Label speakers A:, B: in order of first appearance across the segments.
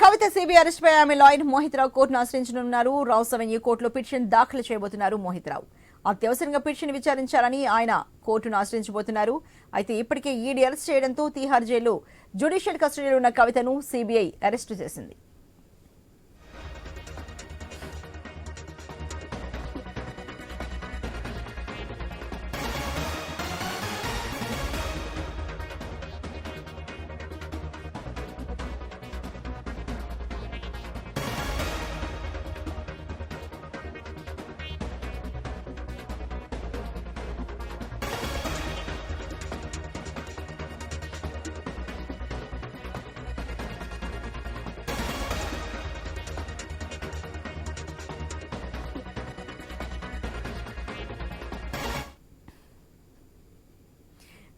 A: కవిత CBI arrest పై ఆమె lawyer Mohit Rao కోర్టును ఆశ్రయించనున్నారు. రావు avenue కోర్టులో పిటిషన్ దాఖలు చేయబోతున్నారు మోహిత్ రావు అత్యవసరంగా పిటిషన్ విచారించాలని ఆయన కోర్టును ఆశ్రయించబోతున్నారు. అయితే ఇప్పటికే ఈడీ అరెస్ట్ చేయడంతో తీహార్ జైల్లో జ్యుడిషియల్ కస్టడీలో ఉన్న కవితను సిబిఐ అరెస్టు చేసింది.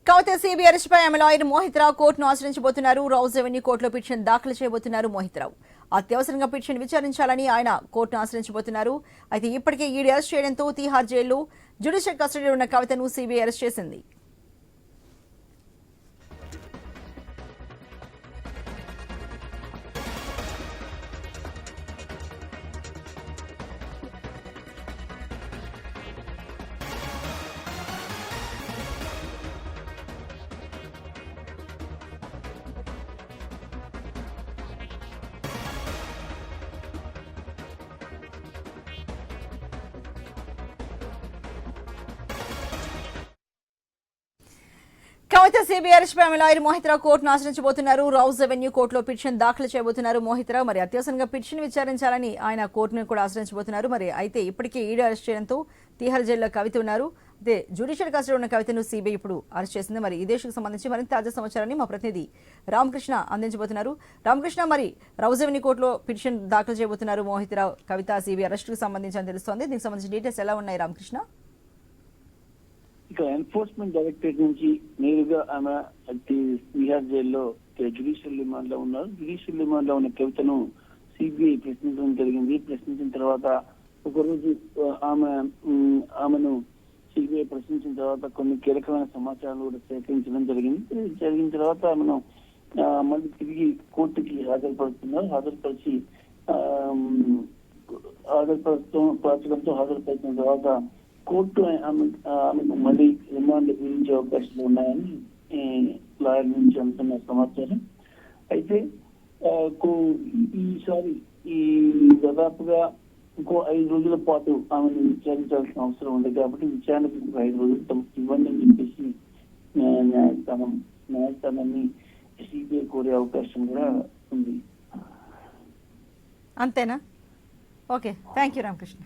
A: కవిత సిబిఐ అరెస్ట్ పై ఆమె లాయర్ మోహిత్ రావు కోర్టును ఆశ్రయించబోతున్నారు. రౌజ్ రెవెన్యూ కోర్టులో పిటిషన్ దాఖలు చేయబోతున్నారు మోహిత్ రావు అత్యవసరంగా పిటిషన్ విచారించాలని ఆయన కోర్టును ఆశ్రయించబోతున్నారు. అయితే ఇప్పటికే ఈడీ అరెస్ట్ చేయడంతో తీహార్ జైల్లో జ్యుడిషియల్ కస్టడీలో ఉన్న కవితను సిబిఐ అరెస్ట్ చేసింది. కవిత సిబిఐ అరెస్ట్ పై లాయర్ మోహిత్ కోర్టును ఆశ్రయించబోతున్నారు. రౌజ్ రెవెన్యూ కోర్టులో పిటిషన్ దాఖలు చేయబోతున్నారు మోహిత్ రావు మరి అత్యవసరంగా పిటిషన్ విచారించాలని ఆయన కోర్టును కూడా ఆశ్రయించబోతున్నారు. మరి అయితే ఇప్పటికే ఈడీ అరెస్ట్ చేయడంతో తీహార్ జైల్లో కవిత ఉన్నారు. అయితే జ్యుడిషియల్ కస్టడీ ఉన్న కవితను సిబిఐ ఇప్పుడు అరెస్ట్ చేసింది. మరి ఈ దేశకు సంబంధించి మరింత తాజా సమాచారాన్ని మా ప్రతినిధి రామకృష్ణ అందించబోతున్నారు. రామకృష్ణ మరి రౌజ్ రెవెన్యూ కోర్టులో పిటిషన్ దాఖలు చేయబోతున్నారు మోహిత్ రావు కవిత సిబిఐ అరెస్టుకు సంబంధించి అని తెలుస్తోంది. దీనికి సంబంధించిన డీటెయిల్స్ ఎలా ఉన్నాయి రామకృష్ణ?
B: ఇక ఎన్ఫోర్స్మెంట్ డైరెక్టరేట్ నుంచి నేరుగా ఆమె బీహార్ జైల్లో జ్యుడిషియల్ రిమాండ్లో ఉన్నారు. జ్యుడిషియల్ రిమాండ్లో ఉన్న కవితను సిబిఐ ప్రశ్నించడం జరిగింది. ప్రశ్నించిన తర్వాత ఒకరోజు ఆమె ఆమెను సిబిఐ ప్రశ్నించిన తర్వాత కొన్ని కీలకమైన సమాచారాలు కూడా సేకరించడం జరిగింది. జరిగిన తర్వాత ఆమెను మళ్ళీ తిరిగి కోర్టుకి హాజరుపడుతున్నారు హాజరుపరిచి హాజరుపరచడం హాజరుపరిచిన తర్వాత కోర్టు ఆమె ఆమెకు మళ్ళీ అవకాశాలు ఉన్నాయని లాయర్ నుంచి అంటున్న సమాచారం. అయితే ఈసారి ఈ దాదాపుగా ఇంకో ఐదు రోజుల పాటు ఆమెను విచారించాల్సిన అవసరం ఉంది కాబట్టి విచారణకు ఇంకో ఐదు రోజులు తమకు ఇవ్వండి అని చెప్పేసి న్యాయస్థానం న్యాయస్థానాన్ని సిబిఐ కోరే అవకాశం కూడా ఉంది.
A: అంతేనా? ఓకే. Thank you Ramakrishna.